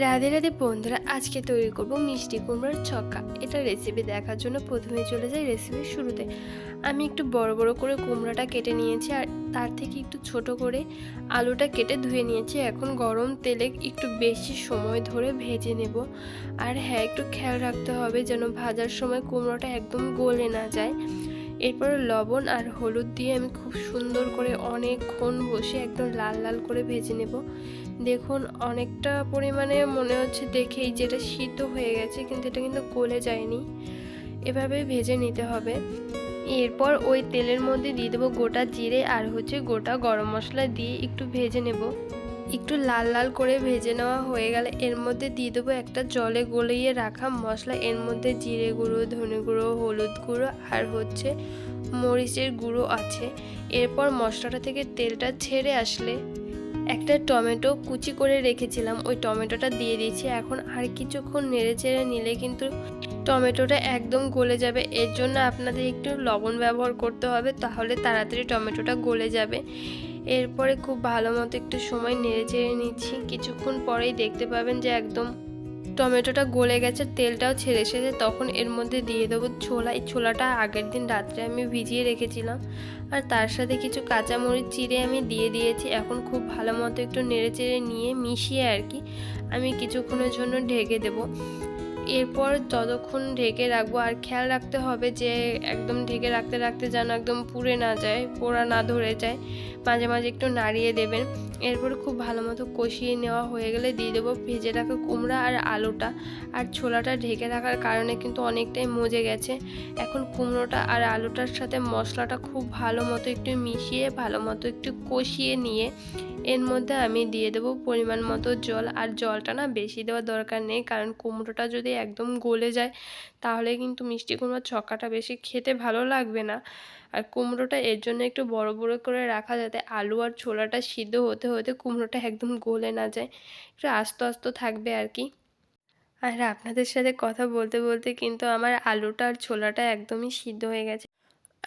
রাধে রাধে বন্ধুরা, আজকে তৈরি করব মিষ্টি কুমড়োর ছক্কা। এটা রেসিপি দেখার জন্য প্রথমে চলে যাই রেসিপির শুরুতে। আমি একটু বড় বড় করে কুমড়োটা কেটে নিয়েছি আর তার থেকে একটু ছোট করে আলুটা কেটে ধুয়ে নিয়েছি। এখন গরম তেলে একটু বেশি সময় ধরে ভেজে নেব। আর হ্যাঁ একটু খেয়াল রাখতে হবে যেন ভাজার সময় কুমড়োটা একদম গলে না যায়। এরপর লবণ আর হলুদ দিয়ে আমি খুব সুন্দর করে অনেকক্ষণ বসে একদম লাল লাল করে ভেজে নেব। দেখুন, অনেকটা পরিমাণে মনে হচ্ছে দেখেই যেটা সিদ্ধ হয়ে গেছে, কিন্তু এটা কিন্তু গলে যায়নি। এভাবে ভেজে নিতে হবে। এরপর ওই তেলের মধ্যে দিয়ে দেবো গোটা জিরে আর হচ্ছে গোটা গরম মশলা দিয়ে একটু ভেজে নেব। একটু লাল লাল করে ভেজে নেওয়া হয়ে গেলে এর মধ্যে দিয়ে দেবো একটা জলে গলিয়ে রাখা মশলা। এর মধ্যে জিরে গুঁড়ো, ধনে গুঁড়ো, হলুদ গুঁড়ো আর হচ্ছে মরিচের গুঁড়ো আছে। এরপর মশলাটা থেকে তেলটা ছেড়ে আসলে একটা টমেটো কুচি করে রেখেছিলাম, ওই টমেটোটা দিয়ে দিয়েছি। এখন আর কিছুক্ষণ নেড়ে চেড়ে নিলে কিন্তু টমেটোটা একদম গলে যাবে। এর জন্য আপনাদের একটু লবণ ব্যবহার করতে হবে, তাহলে তাড়াতাড়ি টমেটোটা গলে যাবে। এরপরে খুব ভালো মতো একটু সময় নেড়ে চেড়ে নিচ্ছি। কিছুক্ষণ পরেই দেখতে পাবেন যে একদম টমেটোটা গলে গেছে, তেলটাও ছেড়ে এসেছে। তখন এর মধ্যে দিয়ে দেবো ছোলা। এই ছোলাটা আগের দিন রাত্রে আমি ভিজিয়ে রেখেছিলাম। আর তার সাথে কিছু কাঁচামরিচ চিড়ে আমি দিয়ে দিয়েছি। এখন খুব ভালো মতো একটু নেড়ে চেড়ে নিয়ে মিশিয়ে আর কি আমি কিছুক্ষণের জন্য ঢেকে দেবো। এরপর ততক্ষণ ঢেকে রাখব। আর খেয়াল রাখতে হবে যে একদম ঢেকে রাখতে রাখতে যেন একদম পুড়ে না যায়, পোড়া না ধরে যায়। মাঝে মাঝে একটু নাড়িয়ে দেবেন। এরপর খুব ভালো মতো কষিয়ে নেওয়া হয়ে গেলে দিয়ে দেবো ভেজে রাখা কুমড়া আর আলুটা। আর ছোলাটা ঢেকে রাখার কারণে কিন্তু অনেকটাই মজে গেছে। এখন কুমড়োটা আর আলুটার সাথে মশলাটা খুব ভালো মতো একটু মিশিয়ে, ভালো মতো একটু কষিয়ে নিয়ে, এর মধ্যে আমি দিয়ে দেবো পরিমাণ মতো জল। আর জলটা না বেশি দেওয়ার দরকার নেই, কারণ কুমড়োটা যদি একদম গলে যায়, তাহলে কিন্তু মিষ্টি কুমড়োর ছক্কাটা বেশি খেতে ভালো লাগবে না। আর কুমড়োটা এর জন্য একটু বড় বড় করে রাখা যাতে আলু আর ছোলাটা সিদ্ধ হতে হতে কুমড়োটা একদম গলে না যায়। একটু আস্তে আস্তে থাকবে আর কি। আর আপনাদের সাথে কথা বলতে বলতে কিন্তু আমার আলুটা আর ছোলাটা একদমই সিদ্ধ হয়ে গেছে।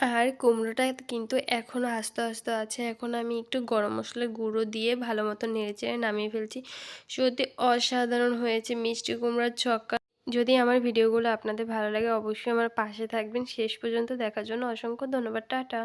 আর কুমড়োটা কিন্তু এখনও আস্তে আস্তে আছে। এখন আমি একটু গরম মশলার গুঁড়ো দিয়ে ভালো মতো নেড়েচেড়ে নামিয়ে ফেলছি। সত্যি অসাধারণ হয়েছে মিষ্টি কুমড়ার ছক্কা। যদি আমার ভিডিওগুলো আপনাদের ভালো লাগে, অবশ্যই আমার পাশে থাকবেন। শেষ পর্যন্ত দেখার জন্য অসংখ্য ধন্যবাদ। টাটা।